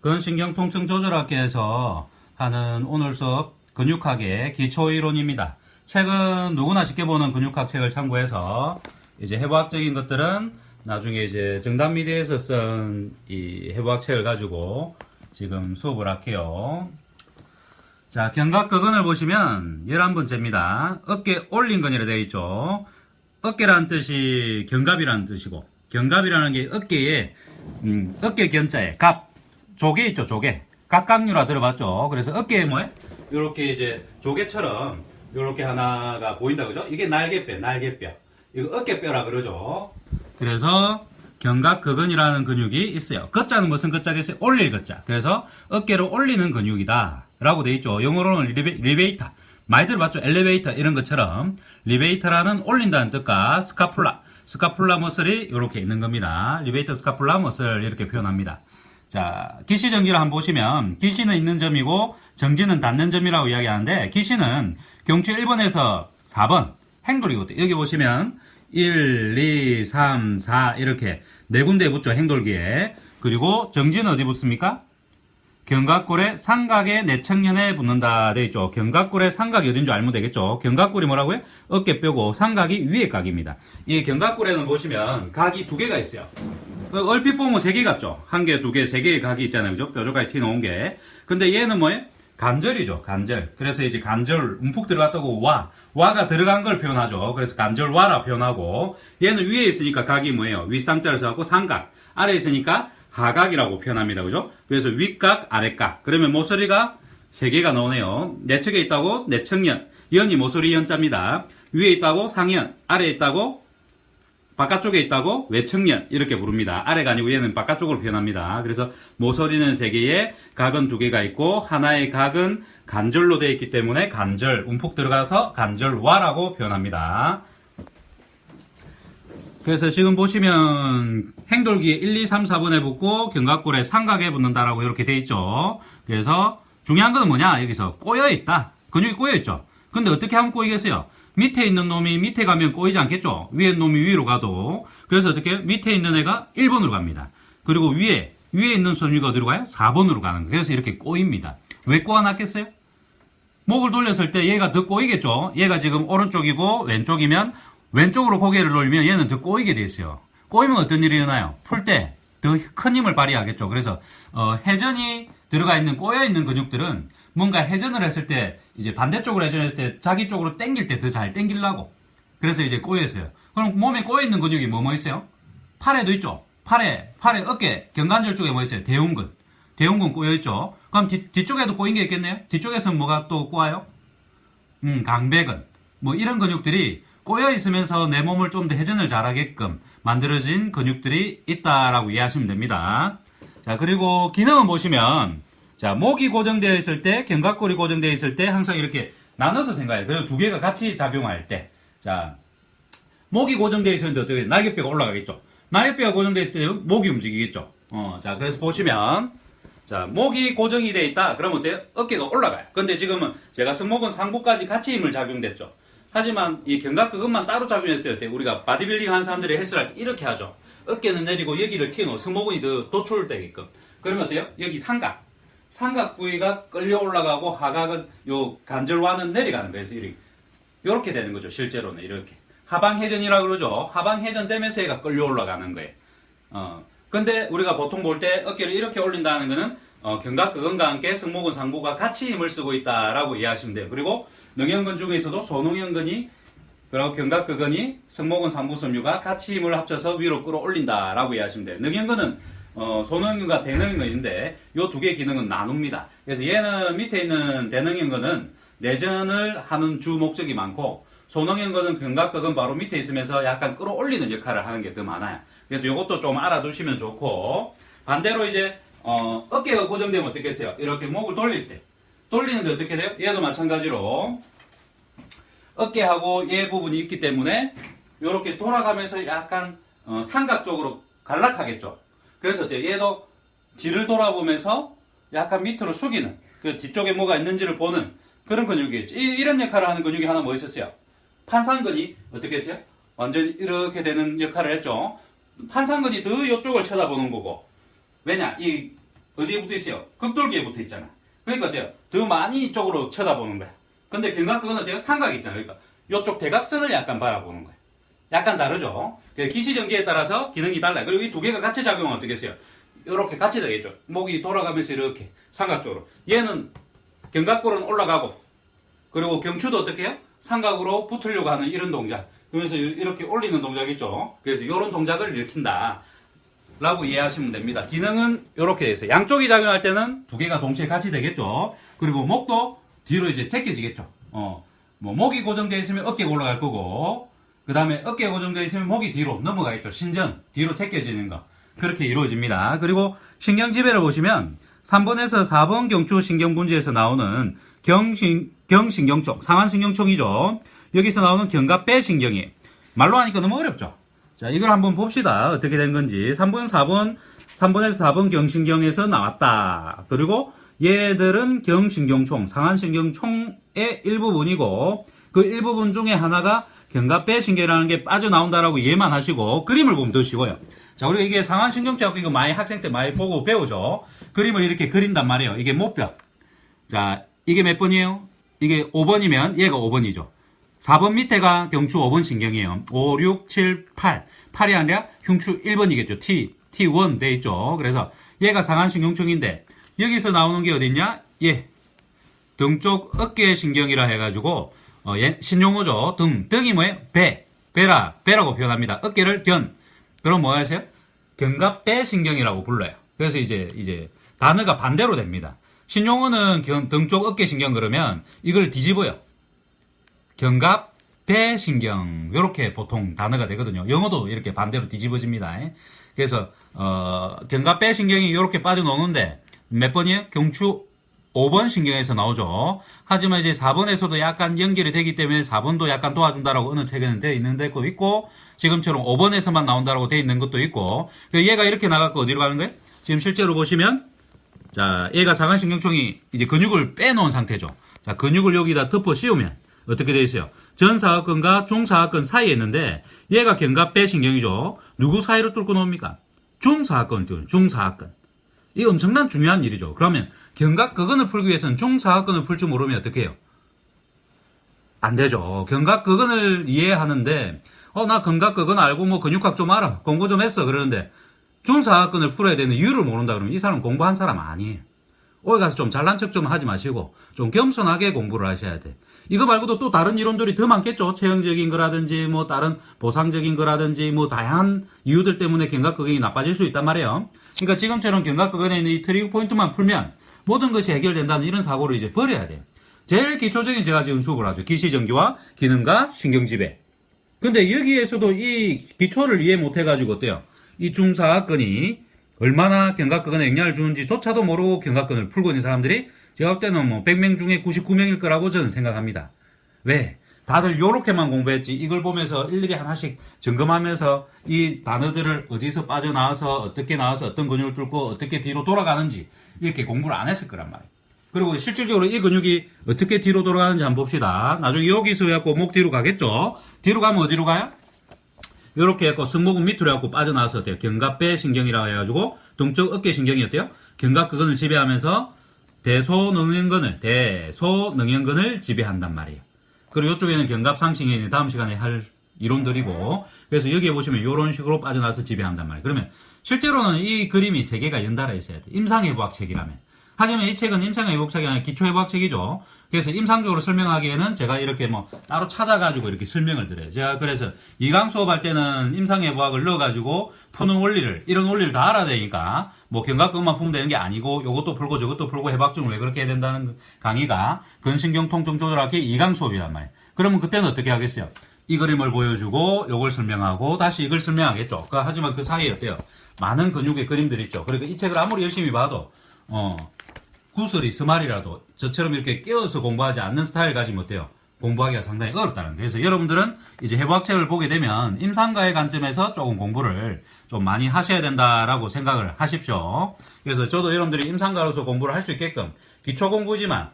근신경통증 조절학계에서 하는 오늘 수업 근육학의 기초이론입니다. 책은 누구나 쉽게 보는 근육학 책을 참고해서 이제 해부학적인 것들은 나중에 이제 정답미디에서 쓴 이 해부학 책을 가지고 지금 수업을 할게요. 자, 견갑근을 보시면 11번째입니다. 어깨 올린 근이라 되어 있죠. 어깨라는 뜻이 견갑이라는 뜻이고, 견갑이라는 게 어깨에, 음, 어깨 견자에 갑, 조개 있죠, 조개. 갑각류라 들어봤죠? 그래서 어깨에 뭐에? 요렇게 이제 조개처럼 요렇게 하나가 보인다, 그죠? 이게 날개뼈, 날개뼈. 이거 어깨뼈라 그러죠. 그래서 견갑근이라는 근육이 있어요. 걷자는 무슨 걷자겠어요? 올릴 걷자. 그래서 어깨를 올리는 근육이다. 라고 돼 있죠. 영어로는 리베, 리베이터. 많이 들어봤죠? 엘리베이터 이런 것처럼 리베이터라는 올린다는 뜻과 스카풀라. 스카풀라 머슬이 이렇게 있는 겁니다. 리베이터 스카풀라 머슬 이렇게 표현합니다. 자, 기시 정지를 한번 보시면 기시는 있는 점이고 정지는 닿는 점이라고 이야기하는데 기시는 경추 1번에서 4번 행돌이거든요. 여기 보시면 1, 2, 3, 4 이렇게 네 군데 붙죠. 행돌기에. 그리고 정지는 어디 붙습니까? 견갑골의 삼각의 내청년에 붙는다 돼 있죠. 견갑골의 삼각이 어딘 줄 알면 되겠죠. 견갑골이 뭐라고요? 어깨 뼈고 삼각이 위에 각입니다. 이 견갑골에는 보시면 각이 두 개가 있어요. 어, 얼핏 보면 세 개 같죠. 한 개, 두 개, 세 개의 각이 있잖아요. 그죠? 뾰족하게 튀어나온 게. 근데 얘는 뭐예요? 간절이죠. 간절. 그래서 이제 간절 움푹 들어갔다고 와. 와가 들어간 걸 표현하죠. 그래서 간절 와라 표현하고 얘는 위에 있으니까 각이 뭐예요? 윗상자를 써갖고 삼각. 아래에 있으니까 하각이라고 표현합니다. 그죠? 그래서 윗각, 아랫각. 그러면 모서리가 세 개가 나오네요. 내측에 있다고 내측연. 연이 모서리 연자입니다. 위에 있다고 상연. 아래에 있다고 바깥쪽에 있다고 외측연. 이렇게 부릅니다. 아래가 아니고 얘는 바깥쪽으로 표현합니다. 그래서 모서리는 세 개에 각은 두 개가 있고 하나의 각은 간절로 되어 있기 때문에 간절, 움푹 들어가서 간절와라고 표현합니다. 그래서 지금 보시면 행돌기에 1, 2, 3, 4번에 붙고 견갑골에 삼각에 붙는다라고 이렇게 돼 있죠. 그래서 중요한 건 뭐냐? 여기서 꼬여 있다. 근육이 꼬여 있죠. 근데 어떻게 하면 꼬이겠어요? 밑에 있는 놈이 밑에 가면 꼬이지 않겠죠? 위에 놈이 위로 가도. 그래서 어떻게? 밑에 있는 애가 1번으로 갑니다. 그리고 위에, 위에 있는 손이가 어디로 가요? 4번으로 가는 거예요. 그래서 이렇게 꼬입니다. 왜 꼬아놨겠어요? 목을 돌렸을 때 얘가 더 꼬이겠죠? 얘가 지금 오른쪽이고 왼쪽이면 왼쪽으로 고개를 돌리면 얘는 더 꼬이게 돼 있어요. 꼬이면 어떤 일이 일어나요? 풀 때 더 큰 힘을 발휘하겠죠. 그래서 어, 회전이 들어가 있는 꼬여 있는 근육들은 뭔가 회전을 했을 때 이제 반대쪽으로 회전했을 때 자기 쪽으로 당길 때 더 잘 당기려고 그래서 이제 꼬여 있어요. 그럼 몸에 꼬여 있는 근육이 뭐뭐 있어요? 팔에도 있죠. 팔에 팔에 어깨 경관절 쪽에 뭐 있어요? 대흉근 대흉근 꼬여 있죠. 그럼 뒤, 뒤쪽에도 꼬인 게 있겠네요. 뒤쪽에서 뭐가 또 꼬아요? 음, 강배근. 뭐 이런 근육들이 꼬여 있으면서 내 몸을 좀 더 회전을 잘하게끔 만들어진 근육들이 있다라고 이해하시면 됩니다. 자, 그리고 기능은 보시면 자, 목이 고정되어 있을 때, 견갑골이 고정되어 있을 때 항상 이렇게 나눠서 생각해요. 그리고 두 개가 같이 작용할 때. 자, 목이 고정되어 있었는데 어떻게 날개뼈가 올라가겠죠? 날개뼈가 고정되어 있을 때 목이 움직이겠죠? 어, 자, 그래서 보시면 자, 목이 고정이 돼 있다. 그러면 어때요? 어깨가 올라가요. 근데 지금은 제가 승모근 상부까지 같이 힘을 작용됐죠. 하지만 이 견갑 그것만 따로 작용했을 때? 우리가 바디빌딩 하는 사람들이 헬스를 할 때 이렇게 하죠. 어깨는 내리고 여기를 튀어놓고 승모근이 더 도출되게끔. 그러면 어때요? 여기 삼각. 삼각 부위가 끌려 올라가고 하각은 요 관절와는 내려가는 거예요. 이렇게. 요렇게 되는 거죠. 실제로는 이렇게. 하방 회전이라고 그러죠. 하방 회전 되면서 얘가 끌려 올라가는 거예요. 어. 근데 우리가 보통 볼 때 어깨를 이렇게 올린다는 거는 어, 견갑근과 함께 승모근 상부가 같이 힘을 쓰고 있다라고 이해하시면 돼요. 그리고 능형근 중에서도 소능형근이 그리고 견갑근이 승모근 상부 섬유가 같이 힘을 합쳐서 위로 끌어올린다라고 이해하시면 돼요. 능형근은 어, 소능형근과 대능형근인데 이 두 개의 기능은 나눕니다. 그래서 얘는 밑에 있는 대능형근은 내전을 하는 주 목적이 많고 소능형근은 견갑근은 바로 밑에 있으면서 약간 끌어올리는 역할을 하는 게 더 많아요. 그래서 이것도 좀 알아두시면 좋고 반대로 이제 어, 어깨가 고정되면 어떻겠어요? 이렇게 목을 돌릴 때 돌리는데 어떻게 돼요? 얘도 마찬가지로 어깨하고 얘 부분이 있기 때문에 이렇게 돌아가면서 약간 어, 삼각적으로 갈락하겠죠. 그래서 어때요? 얘도 뒤를 돌아보면서 약간 밑으로 숙이는 그 뒤쪽에 뭐가 있는지를 보는 그런 근육이겠죠. 이, 이런 역할을 하는 근육이 하나 뭐 있었어요? 판상근이 어떻게 했어요? 완전 이렇게 되는 역할을 했죠. 판상근이 더 이쪽을 쳐다보는 거고 왜냐 이 어디에 붙어 있어요? 극돌기에 붙어 있잖아. 그러니까 어때요? 더 많이 이쪽으로 쳐다보는 거야. 근데 견갑극은 어때요? 삼각이 있잖아. 그러니까 이쪽 대각선을 약간 바라보는 거야. 약간 다르죠? 그 기시 전기에 따라서 기능이 달라요. 그리고 이 두 개가 같이 작용하면 어떻겠어요? 이렇게 같이 되겠죠. 목이 돌아가면서 이렇게 삼각적으로. 얘는 견갑골은 올라가고 그리고 경추도 어떻게 해요? 삼각으로 붙으려고 하는 이런 동작. 그러면서 이렇게 올리는 동작 있죠. 그래서 이런 동작을 일으킨다. 라고 이해하시면 됩니다. 기능은 이렇게 돼 있어요. 양쪽이 작용할 때는 두 개가 동시에 같이 되겠죠. 그리고 목도 뒤로 이제 제껴지겠죠. 어, 뭐 목이 고정되어 있으면 어깨가 올라갈 거고, 그 다음에 어깨가 고정되어 있으면 목이 뒤로 넘어가겠죠. 신전, 뒤로 제껴지는 거. 그렇게 이루어집니다. 그리고 신경지배를 보시면 3번에서 4번 경추 신경분지에서 나오는 경신, 경신경총, 상한신경총이죠. 여기서 나오는 견갑배 신경이 말로 하니까 너무 어렵죠. 자, 이걸 한번 봅시다. 어떻게 된 건지. 3번, 4번, 3번에서 4번 경신경에서 나왔다. 그리고 얘들은 경신경총, 상한신경총의 일부분이고 그 일부분 중에 하나가 견갑배 신경이라는 게 빠져나온다라고 이해만 하시고 그림을 보면 더 쉬워요. 자, 우리가 이게 상한신경체하고 이거 많이 학생 때 많이 보고 배우죠. 그림을 이렇게 그린단 말이에요. 이게 목뼈. 자, 이게 몇 번이에요? 이게 5번이면 얘가 5번이죠. 4번 밑에가 경추 5번 신경이에요. 5, 6, 7, 8. 8이 아니라 흉추 1번이겠죠. T, T1 돼 있죠. 그래서 얘가 상한신경총인데 여기서 나오는 게 어딨냐? 예. 등쪽 어깨 신경이라 해가지고 어, 예, 신용어죠. 등, 등이 뭐예요? 배, 배라, 배라고 표현합니다. 어깨를 견. 그럼 뭐 하세요? 견갑배 신경이라고 불러요. 그래서 이제 이제 단어가 반대로 됩니다. 신용어는 등쪽 어깨 신경 그러면 이걸 뒤집어요. 견갑 배 신경 이렇게 보통 단어가 되거든요. 영어도 이렇게 반대로 뒤집어집니다. 그래서 어, 견갑 배 신경이 이렇게 빠져나오는데 몇 번이에요? 경추 5번 신경에서 나오죠. 하지만 이제 4번에서도 약간 연결이 되기 때문에 4번도 약간 도와준다라고 어느 책에는 되어 있는 데도 있고 지금처럼 5번에서만 나온다라고 되어 있는 것도 있고 그 얘가 이렇게 나갔고 어디로 가는 거예요? 지금 실제로 보시면 자 얘가 상한신경총이 이제 근육을 빼놓은 상태죠. 자 근육을 여기다 덮어 씌우면 어떻게 되어 있어요? 전사각근과 중사각근 사이에 있는데 얘가 견갑 배 신경이죠. 누구 사이로 뚫고 나옵니까? 중사각근 띄우는 중사각근. 이 엄청난 중요한 일이죠. 그러면 견갑근을 풀기 위해서는 중사각근을 풀 줄 모르면 어떻게 해요? 안 되죠. 견갑근을 이해하는데 어나 견갑근 알고 뭐 근육학 좀 알아. 공부 좀 했어. 그러는데 중사각근을 풀어야 되는 이유를 모른다 그러면 이 사람 공부한 사람 아니에요. 어디 가서 좀 잘난 척 좀 하지 마시고 좀 겸손하게 공부를 하셔야 돼. 이거 말고도 또 다른 이론들이 더 많겠죠. 체형적인 거라든지 뭐 다른 보상적인 거라든지 뭐 다양한 이유들 때문에 견갑근이 나빠질 수 있단 말이에요. 그러니까 지금처럼 견갑근에 있는 이 트리거 포인트만 풀면 모든 것이 해결된다는 이런 사고를 이제 버려야 돼요. 제일 기초적인 제가 지금 수업을 하죠. 기시전기와 기능과 신경지배. 근데 여기에서도 이 기초를 이해 못 해가지고 어때요? 이 중사근이 얼마나 견갑근에 영향을 주는지 조차도 모르고 견갑근을 풀고 있는 사람들이 제가 볼 때는 뭐 100명 중에 99명일 거라고 저는 생각합니다. 왜? 다들 요렇게만 공부했지 이걸 보면서 일일이 하나씩 점검하면서 이 단어들을 어디서 빠져나와서 어떻게 나와서 어떤 근육을 뚫고 어떻게 뒤로 돌아가는지 이렇게 공부를 안 했을 거란 말이에요. 그리고 실질적으로 이 근육이 어떻게 뒤로 돌아가는지 한번 봅시다. 나중에 여기서 해갖고 목 뒤로 가겠죠. 뒤로 가면 어디로 가요? 이렇게 해갖고 승모근 밑으로 해갖고 빠져나와서 어때요? 견갑배 신경이라고 해가지고 동쪽 어깨 신경이 어때요? 견갑 근을 지배하면서 대소능형근을 대소능형근을 지배한단 말이에요. 그리고 이쪽에는 견갑상신경이 다음 시간에 할 이론들이고 그래서 여기에 보시면 이런 식으로 빠져나와서 지배한단 말이에요. 그러면 실제로는 이 그림이 세 개가 연달아 있어야 돼. 임상해부학 책이라면. 하지만 이 책은 임상해부학책이 아니라 기초해부학책이죠. 그래서 임상적으로 설명하기에는 제가 이렇게 뭐 따로 찾아가지고 이렇게 설명을 드려요. 제가 그래서 이강 수업할 때는 임상해부학을 넣어가지고 푸는 원리를 이런 원리를 다 알아야 되니까 뭐 견갑근만 풀면 되는 게 아니고 요것도 풀고 저것도 풀고 해박증을 왜 그렇게 해야 된다는 강의가 근신경 통증 조절학의 이강 수업이란 말이에요. 그러면 그때는 어떻게 하겠어요? 이 그림을 보여주고 요걸 설명하고 다시 이걸 설명하겠죠. 그, 하지만 그 사이에 어때요? 많은 근육의 그림들이 있죠. 그러니까 이 책을 아무리 열심히 봐도 어 구슬이 스말이라도 저처럼 이렇게 끼어서 공부하지 않는 스타일 가지면 어때요? 공부하기가 상당히 어렵다는 거예요. 그래서 여러분들은 이제 해부학책을 보게 되면 임상가의 관점에서 조금 공부를 좀 많이 하셔야 된다라고 생각을 하십시오. 그래서 저도 여러분들이 임상가로서 공부를 할 수 있게끔 기초 공부지만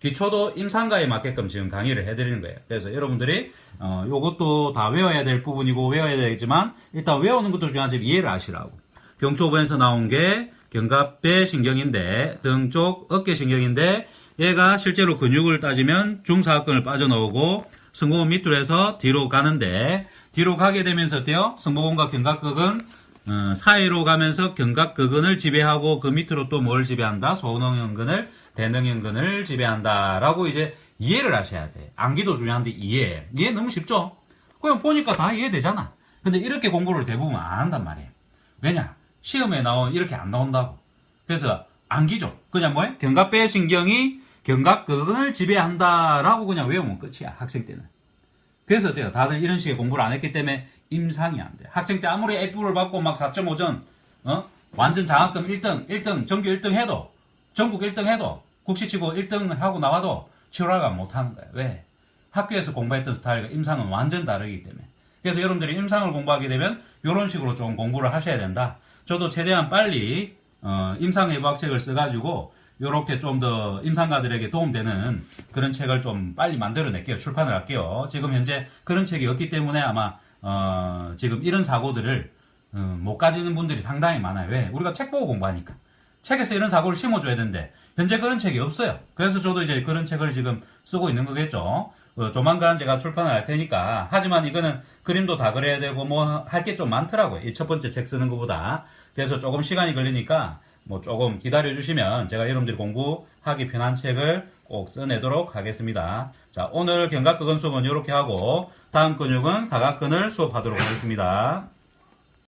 기초도 임상가에 맞게끔 지금 강의를 해드리는 거예요. 그래서 여러분들이 어, 요것도 다 외워야 될 부분이고 외워야 되겠지만 일단 외우는 것도 중요하지만 이해를 하시라고. 경초부에서 나온 게 견갑배 신경인데 등쪽 어깨 신경인데 얘가 실제로 근육을 따지면 중사근을 빠져나오고 승모근 밑으로 해서 뒤로 가는데 뒤로 가게 되면서 어때요? 승모근과 견갑근은 어, 사이로 가면서 견갑근을 지배하고 그 밑으로 또 뭘 지배한다? 소능형근을 대능형근을 지배한다 라고 이제 이해를 하셔야 돼. 암기도 중요한데 이해. 이해 너무 쉽죠? 그냥 보니까 다 이해되잖아. 근데 이렇게 공부를 대부분 안 한단 말이에요. 왜냐? 시험에 나온 이렇게 안 나온다고. 그래서 암기죠. 그냥 뭐야? 견갑배 신경이 견갑근을 지배한다라고 그냥 외우면 끝이야. 학생 때는. 그래서 어때요? 다들 이런 식의 공부를 안 했기 때문에 임상이 안 돼. 학생 때 아무리 F를 받고 막 4.5점, 어? 완전 장학금 1등, 1등, 전교 1등 해도, 전국 1등 해도, 국시치고 1등 하고 나와도 치열하가 못 하는 거야. 왜? 학교에서 공부했던 스타일과 임상은 완전 다르기 때문에. 그래서 여러분들이 임상을 공부하게 되면 이런 식으로 좀 공부를 하셔야 된다. 저도 최대한 빨리 어, 임상해부학책을 써가지고 이렇게 좀 더 임상가들에게 도움되는 그런 책을 좀 빨리 만들어낼게요. 출판을 할게요. 지금 현재 그런 책이 없기 때문에 아마 어, 지금 이런 사고들을 어, 못 가지는 분들이 상당히 많아요. 왜? 우리가 책 보고 공부하니까. 책에서 이런 사고를 심어줘야 되는데 현재 그런 책이 없어요. 그래서 저도 이제 그런 책을 지금 쓰고 있는 거겠죠. 어, 조만간 제가 출판을 할 테니까 하지만 이거는 그림도 다 그려야 되고 뭐 할 게 좀 많더라고요. 이 첫 번째 책 쓰는 것보다 그래서 조금 시간이 걸리니까 뭐 조금 기다려 주시면 제가 여러분들이 공부하기 편한 책을 꼭 써내도록 하겠습니다. 자 오늘 견갑근은 수업은 이렇게 하고 다음 근육은 사각근을 수업하도록 하겠습니다.